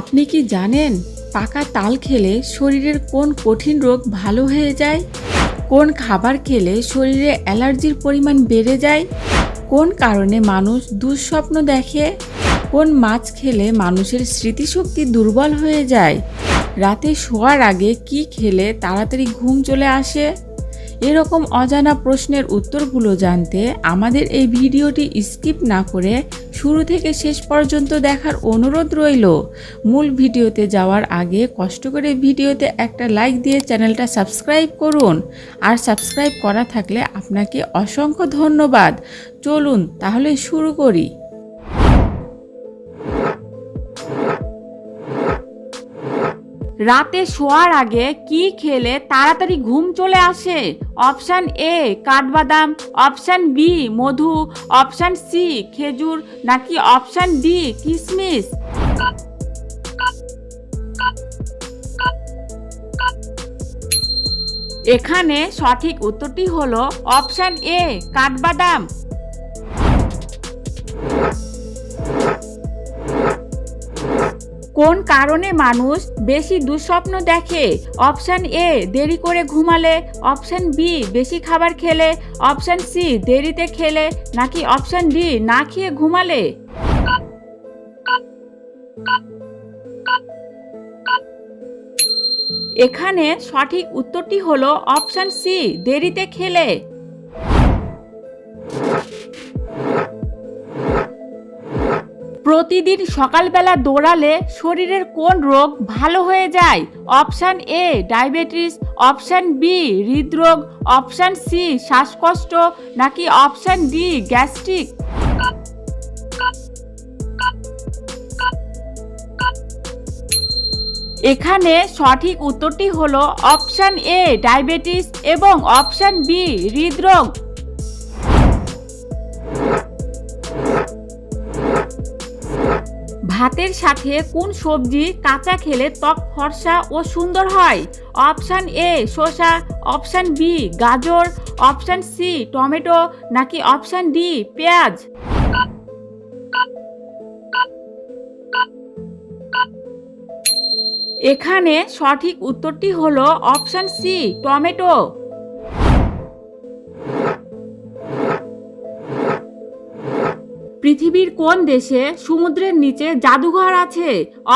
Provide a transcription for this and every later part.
আপনি কি জানেন পাকা তাল খেলে শরীরের কোন কঠিন রোগ ভালো হয়ে যায়? কোন খাবার খেলে শরীরে অ্যালার্জির পরিমাণ বেড়ে যায়? কোন কারণে মানুষ দুঃস্বপ্ন দেখে? কোন মাছ খেলে মানুষের স্মৃতিশক্তি দুর্বল হয়ে যায়? রাতে শোয়ার আগে কি খেলে তাড়াতাড়ি ঘুম চলে আসে? এরকম অজানা প্রশ্নের উত্তরগুলো জানতে আমাদের এই ভিডিওটি স্কিপ না করে শুরু থেকে শেষ পর্যন্ত দেখার অনুরোধ রইল। মূল ভিডিওতে যাওয়ার আগে কষ্ট করে ভিডিওতে একটা লাইক দিয়ে চ্যানেলটা সাবস্ক্রাইব করুন। আর সাবস্ক্রাইব করা থাকলে আপনাকে অসংখ্য ধন্যবাদ। চলুন তাহলে শুরু করি। রাতে শোয়ার আগে কি খেলে তাড়াতাড়ি ঘুম চলে আসে? অপশান এ কাঠবাদাম। অপশান বি মধু। অপশান সি খেজুর। নাকি অপশান ডি কিশমিশ এখানে সঠিক উত্তরটি হলো অপশান এ কাঠবাদাম। কোন কারণে মানুষ বেশি দুঃস্বপ্ন দেখে? অপশান এ, দেরি করে ঘুমালে। অপশান বি, বেশি খাবার খেলে। অপশান সি, দেরিতে খেলে। নাকি অপশান ডি, না খেয়ে ঘুমালে? এখানে সঠিক উত্তরটি হলো অপশান সি, দেরিতে খেলে। প্রতিদিন সকালবেলা দৌড়ালে শরীরের কোন রোগ ভালো হয়ে যায়? Option A diabetes, option B হৃদরোগ, অপশান সি শ্বাসকষ্ট, নাকি অপশান ডি গ্যাস্ট্রিক? এখানে সঠিক উত্তরটি হলো অপশান এ ডায়াবেটিস, এবং অপশান বি হৃদরোগ। ভাতের সাথে কোন সবজি কাঁচা খেলে ত্বক ফর্সা ও সুন্দর হয়? অপশান এ, শসা, অপশান বি, গাজর, অপশান সি, টমেটো, নাকি অপশান ডি, পেঁয়াজ? এখানে সঠিক উত্তরটি হলো অপশান সি, টমেটো। পৃথিবীর কোন দেশে সমুদ্রের নিচে জাদুঘর আছে?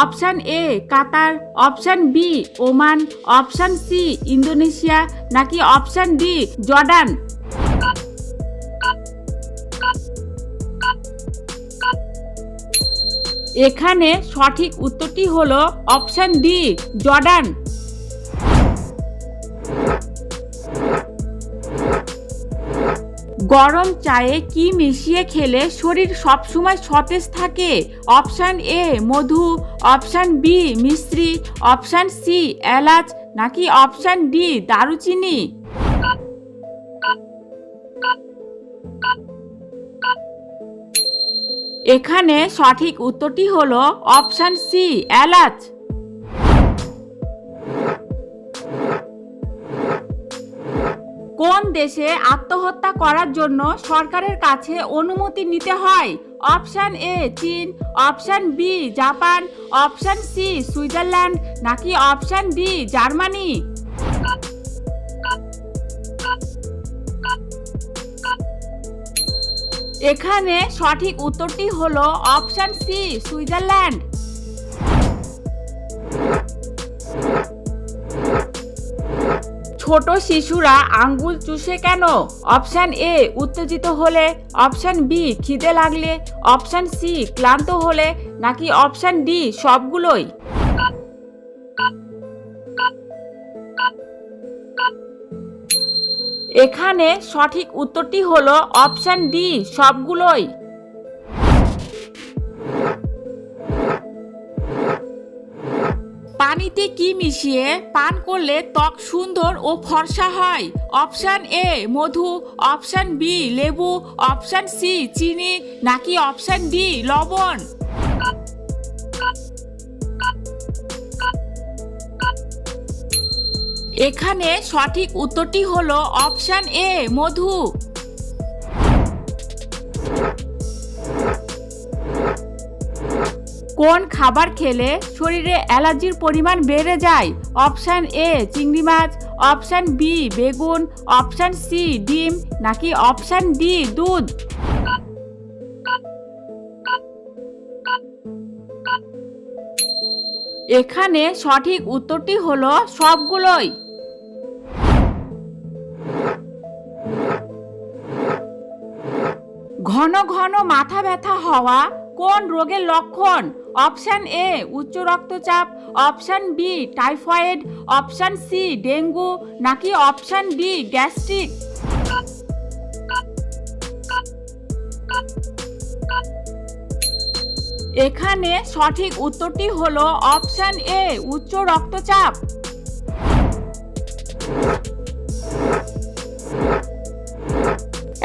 Option A, Qatar, option B, Oman, option C, Indonesia, নাকি অপশান ডি, জর্ডান? এখানে সঠিক উত্তরটি হলো অপশান ডি, জর্ডান। গরম চায়ে কি মিশিয়ে খেলে শরীর সবসময় সতেজ থাকে? অপশান এ, মধু, অপশান বি, মিশ্রি, অপশান সি, এলাচ, নাকি অপশান ডি, দারুচিনি? এখানে সঠিক উত্তরটি হলো অপশান সি, এলাচ। কোন দেশে আত্মহত্যা করার জন্য সরকারের কাছে অনুমতি নিতে হয়? অপশান এ, চীন, option B, Japan, option C, Switzerland, নাকি অপশান ডি, জার্মানি? এখানে সঠিক উত্তরটি হলো অপশান সি, সুইজারল্যান্ড। ছোট শিশুরা আঙ্গুল চুষে কেন? অপশান এ, উত্তেজিত হলে। অপশান বি, খিদে লাগলে। অপশান সি, ক্লান্ত হলে। নাকি অপশান ডি, সবগুলোই? এখানে সঠিক উত্তরটি হলো অপশান ডি, সবগুলোই। পানিতে কি মিশিয়ে পান করলে ত্বক সুন্দর ও ফর্সা হয়? অপশান এ মধু, অপশান বি লেবু, অপশান সি চিনি, নাকি অপশান ডি লবণ? এখানে সঠিক উত্তরটি হলো অপশান এ মধু। কোন খাবার খেলে শরীরে অ্যালার্জির পরিমাণ বেড়ে যায়? অপশান এ, চিংড়ি মাছ, অপশান বি, বেগুন, অপশান সি, ডিম, নাকি অপশান ডি, দুধ? এখানে সঠিক উত্তরটি হলো সবগুলোই। ঘন ঘন মাথা ব্যথা হওয়া কোন রোগের লক্ষণ? অপশান এ উচ্চ রক্তচাপ, option B typhoid, option C dengue, নাকি অপশান ডি গ্যাস্ট্রিক? এখানে সঠিক উত্তরটি হলো অপশান এ উচ্চ রক্তচাপ।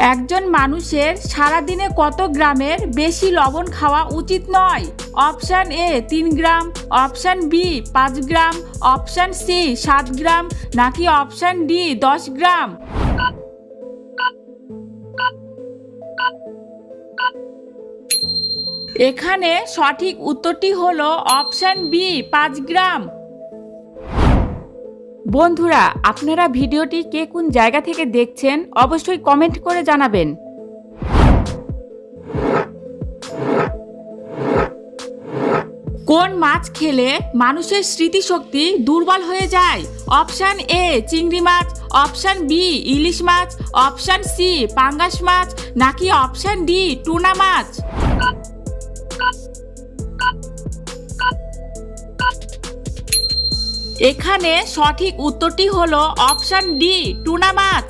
একজন মানুষের সারাদিনে কত গ্রামের বেশি লবণ খাওয়া উচিত নয়? অপশান এ, তিন গ্রাম, অপশান বি, পাঁচ গ্রাম, অপশান সি, সাত গ্রাম, নাকি অপশান ডি, দশ গ্রাম? এখানে সঠিক উত্তরটি হলো অপশান বি, পাঁচ গ্রাম। বন্ধুরা, আপনারা ভিডিওটি কে কোন জায়গা থেকে দেখছেন অবশ্যই কমেন্ট করে জানাবেন। কোন মাছ খেলে মানুষের স্মৃতিশক্তি দুর্বল হয়ে যায়? অপশান এ চিংড়ি মাছ, অপশান বি ইলিশ মাছ, অপশান সি পাঙ্গাস মাছ, নাকি অপশান ডি টুনা মাছ? এখানে সঠিক উত্তরটি হলো অপশান ডি, টুনা মাছ।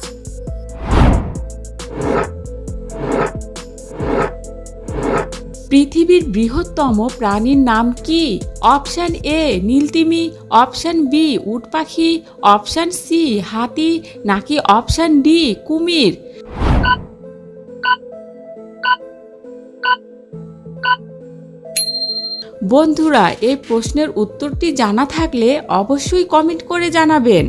পৃথিবীর বৃহত্তম প্রাণীর নাম কি? অপশান এ, নীলতিমি, অপশান বি, উট পাখি, অপশান সি, হাতি, নাকি অপশান ডি, কুমির? বন্ধুরা এই প্রশ্নের উত্তরটি জানা থাকলে অবশ্যই কমেন্ট করে জানাবেন।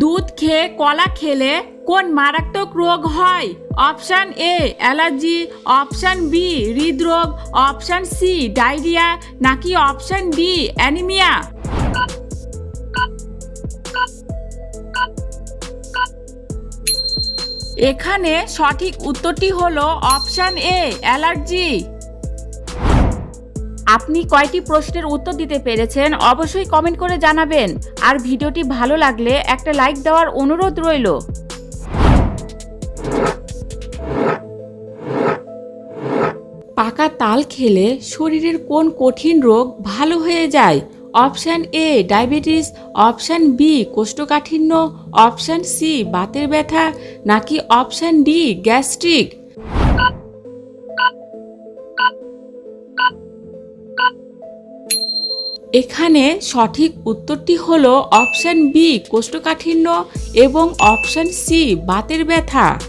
দুধ খেয়ে কলা খেলে কোন মারাত্মক রোগ হয়? Option A, allergy, option B, হৃদরোগ, অপশান সি, ডায়রিয়া, নাকি অপশান ডি, অ্যানিমিয়া? এখানে সঠিক উত্তরটি হলো অপশান এ, অ্যালার্জি। আপনি কয়টি প্রশ্নের উত্তর দিতে পেরেছেন অবশ্যই কমেন্ট করে জানাবেন। আর ভিডিওটি ভালো লাগলে একটা লাইক দেওয়ার অনুরোধ রইল। পাকা তাল খেলে শরীরের কোন কঠিন রোগ ভালো হয়ে যায়? Option A diabetes, option B কোষ্ঠকাঠিন্য, অপশান সি বাতের ব্যথা, নাকি অপশান ডি গ্যাস্ট্রিক? এখানে সঠিক উত্তরটি হলো অপশান বি কোষ্ঠকাঠিন্য এবং অপশান সি বাতের ব্যথা।